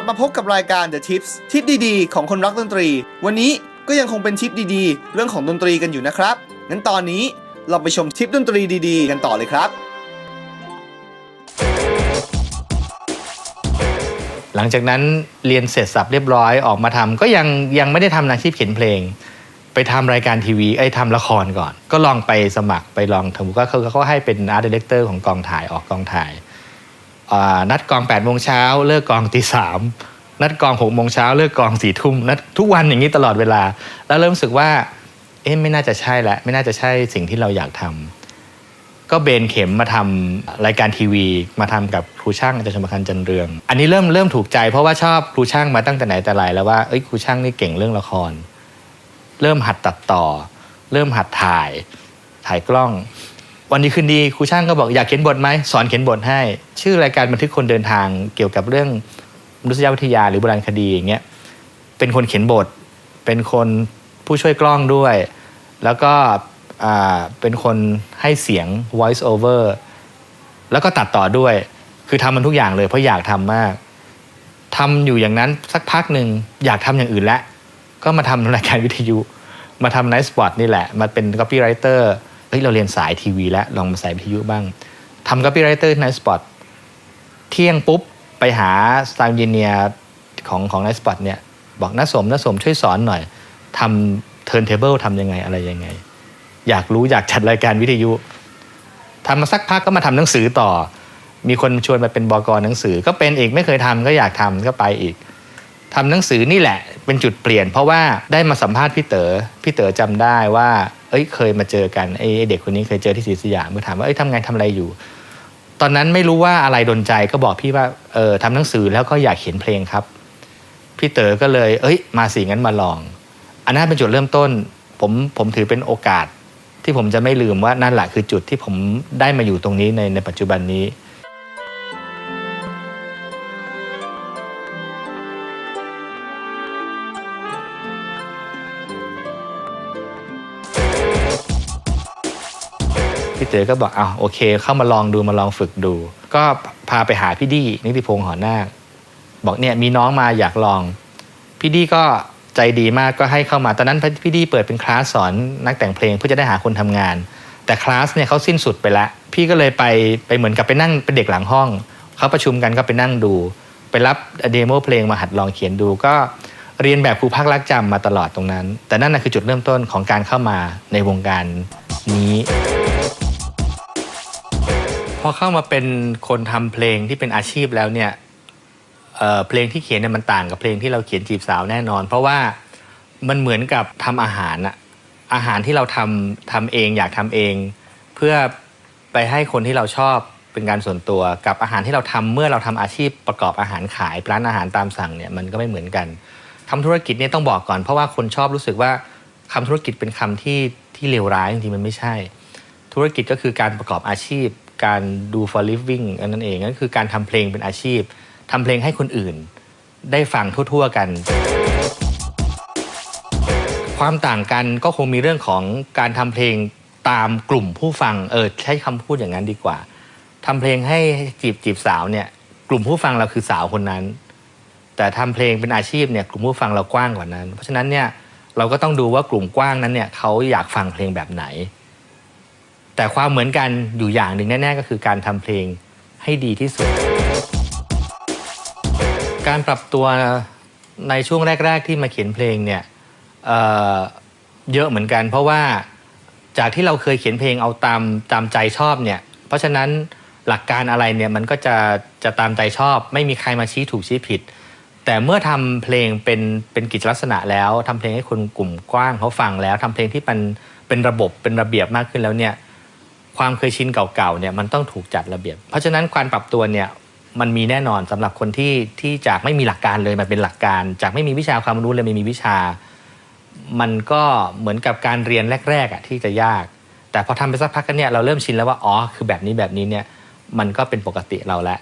ลับมาพบกับรายการ The Tips ทิปดีๆ ของคนรักดนตรี วันนี้ก็ยังคงเป็นทิปดีๆ เรื่องของดนตรีกันอยู่นะครับ งั้นตอนนี้เราไปชมทิปดนตรีดีๆ กันต่อเลยครับ หลังจากนั้นเรียนเสร็จสับเรียบร้อยออกมาทำก็ยังยังไม่ได้ทำอาชีพเขียนเพลง ไปทำรายการทีวีไอ้ยทำละครก่อน ก็ลองไปสมัครไปลองทำก็เขาเขาให้เป็นอาร์ตดีเลกเตอร์ของกองถ่ายออกกองถ่าย นัดกอง8ปดโมงเช้าเลิกกองตีสามนัดกอง6กโมงเช้าเลิกกองสี่ทุ่มนัดทุกวันอย่างนี้ตลอดเวลา แล้วเริ่มรู้สึกว่า เอ๊ะไม่น่าจะใช่ละไม่น่าจะใช่สิ่งที่เราอยากทำก็เบนเข็มมาทำรายการทีวี มาทำกับครูช่างอาจารย์ชมพันธ์จันเรือง อันนี้เริ่มเริ่มถูกใจ เพราะว่าชอบครูช่างมาตั้งแต่ไหนแต่ไรแล้วว่าเอ้ยครูช่างนี่เก่งเรื่องละคร เริ่มหัดตัดต่อ เริ่มหัดถ่าย ถ่ายกล้อง วันนี้คืนดีครูช่างก็บอกอยากเขียนบทไหมสอนเขียนบทให้ ชื่อรายการบันทึกคนเดินทางเกี่ยวกับเรื่องมนุษยวิทยาหรือโบราณคดีอย่างเงี้ยเป็นคนเขียนบท เป็นคนผู้ช่วยกล้องด้วย แล้วก็เป็นคนให้เสียง voice over แล้วก็ตัดต่อด้วย คือทำมันทุกอย่างเลยเพราะอยากทำมากทำอยู่อย่างนั้นสักพักหนึ่งอยากทำอย่างอื่นแล้วก็มาทำรายการวิทยุ มาทำ Night Spot นี่แหละ มาเป็น copywriter เเฮ้ยเราเรียนสายทีวีแล้วลองมาใส่วิทยุบ้างทำ copywriter Night Spot เที่ยงปุ๊บไปหา Sound Engineer ของของ Night Spot เนี่ยบอกน้าสมน้าสมช่วยสอนหน่อยทำ turntable ทำยังไงอะไรยังไง อยากรู้อยากจัดรายการวิทยุทำมาสักพักก็มาทำหนังสือต่อ มีคนชวนมาเป็นบอกรหนังสือ ก็เป็นอีกไม่เคยทำก็อยากทำก็ไปอีก ทำหนังสือนี่แหละ เป็นจุดเปลี่ยน เพราะว่าได้มาสัมภาษณ์พี่เต๋อพี่เต๋อจำได้ว่า เอ้ยเคยมาเจอกันไอ้เด็กคนนี้เคยเจอที่ศรีสยามเมื่อถามว่าเอ้ยทำไงทำอะไรอยู่ ตอนนั้นไม่รู้ว่าอะไรดนใจก็บอกพี่ว่าเออทำหนังสือแล้วก็อยากเขียนเพลงครับ พี่เต๋อก็เลย เอ้ย มาสิงั้นมาลอง อันนั้นเป็นจุดเริ่มต้น ผมผมถือเป็นโอกาสที่ผมจะไม่ลืมว่านั่นแหละคือจุดที่ผมได้มาอยู่ตรงนี้ในในปัจจุบันนี้ พี่เต๋อก็บอกอ้าวโอเค เข้ามาลองดูมาลองฝึกดู ก็พาไปหาพี่ดี้นิติพงษ์หอนาคบอกเนี่ยมีน้องมาอยากลอง พี่ดี้ก็ใจดีมากก็ให้เข้ามาตอนนั้นพี่ดี้เปิดเป็นคลาสสอนนักแต่งเพลงเพื่อจะได้หาคนทำงาน แต่คลาสเนี่ยเขาสิ้นสุดไปแล้วพี่ก็เลยไปไปเหมือนกับไปนั่งเป็นเด็กหลังห้องเขาประชุมกันก็ไปนั่งดู ไปรับเดโมเพลงมาหัดลองเขียนดูก็เรียนแบบครูพักรักจำมาตลอดตรงนั้น แต่นั่นนะคือจุดเริ่มต้นของการเข้ามาในวงการนี้ พอเข้ามาเป็นคนทำเพลงที่เป็นอาชีพแล้วเนี่ยเเพลงที่เขียนเนี่ยมันต่างกับเพลงที่เราเขียนจีบสาวแน่นอน เพราะว่ามันเหมือนกับทำอาหารอะอาหารที่เราทำทำเองอยากทำเอง เพื่อไปให้คนที่เราชอบเป็นการส่วนตัวกับอาหารที่เราทำเมื่อเราทำอาชีพประกอบอาหารขายร้านอาหารตามสั่งเนี่ยมันก็ไม่เหมือนกันทำธุรกิจเนี่ยต้องบอกก่อนเพราะว่าคนชอบรู้สึกว่าคำธุรกิจเป็นคำที่ที่เลวร้ายจริงๆมันไม่ใช่ ธุรกิจก็คือการประกอบอาชีพ การดู for living อันนั้นเองนั่นคือการทำเพลงเป็นอาชีพทำเพลงให้คนอื่น ได้ฟังทั่ว ๆ กัน ความต่างกันก็คงมีเรื่องของการทำเพลงตามกลุ่มผู้ฟังเออใช้คำพูดอย่างนั้นดีกว่าทำเพลงให้จีบจีบสาวเนี่ย กลุ่มผู้ฟังเราคือสาวคนนั้น แต่ทำเพลงเป็นอาชีพเนี่ยกลุ่มผู้ฟังเรากว้างกว่านั้น เพราะฉะนั้นเนี่ยเราก็ต้องดูว่ากลุ่มกว้างนั้นเนี่ยเขาอยากฟังเพลงแบบไหน แต่ความเหมือนกันอยู่อย่างหนึ่งแน่ ๆ ก็คือการทำเพลงให้ดีที่สุด การปรับตัวในช่วงแรก ๆ ที่มาเขียนเพลงเนี่ยเเยอะเหมือนกัน เพราะว่าจากที่เราเคยเขียนเพลงเอาตามตามใจชอบเนี่ย เพราะฉะนั้นหลักการอะไรเนี่ยมันก็จะจะตามใจชอบ ไม่มีใครมาชี้ถูกชี้ผิด แต่เมื่อทำเพลงเป็นเป็นกิจลักษณะแล้วทำเพลงให้คนกลุ่มกว้างเขาฟังแล้วทำเพลงที่มันเป็นระบบเป็นระเบียบมากขึ้นแล้วเนี่ย ความเคยชินเก่าๆเนี่ยมันต้องถูกจัดระเบียบ เพราะฉะนั้นการปรับตัวเนี่ยมันมีแน่นอนสำหรับคนที่ที่จากไม่มีหลักการเลยมาเป็นหลักการ จากไม่มีวิชาความรู้เลยไม่มีวิชา มันก็เหมือนกับการเรียนแรกๆอะที่จะยาก แต่พอทำไปสักพักกันเนี่ยเราเริ่มชินแล้วว่าอ๋อคือแบบนี้แบบนี้เนี่ยมันก็เป็นปกติเราแล้ว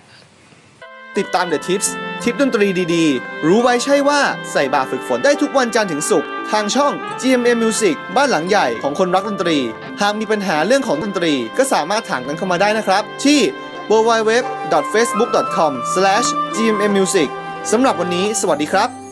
ติดตาม The Tips ทิปดนตรีดีๆ รู้ไว้ใช่ว่าใส่บาฝึกฝนได้ทุกวันจันทร์ถึงศุกร์ทางช่อง GMM Music บ้านหลังใหญ่ของคนรักดนตรี หากมีปัญหาเรื่องของดนตรี ก็สามารถถามกันเข้ามาได้นะครับ ที่ www.facebook.com/gmmmusic สำหรับวันนี้ สวัสดีครับ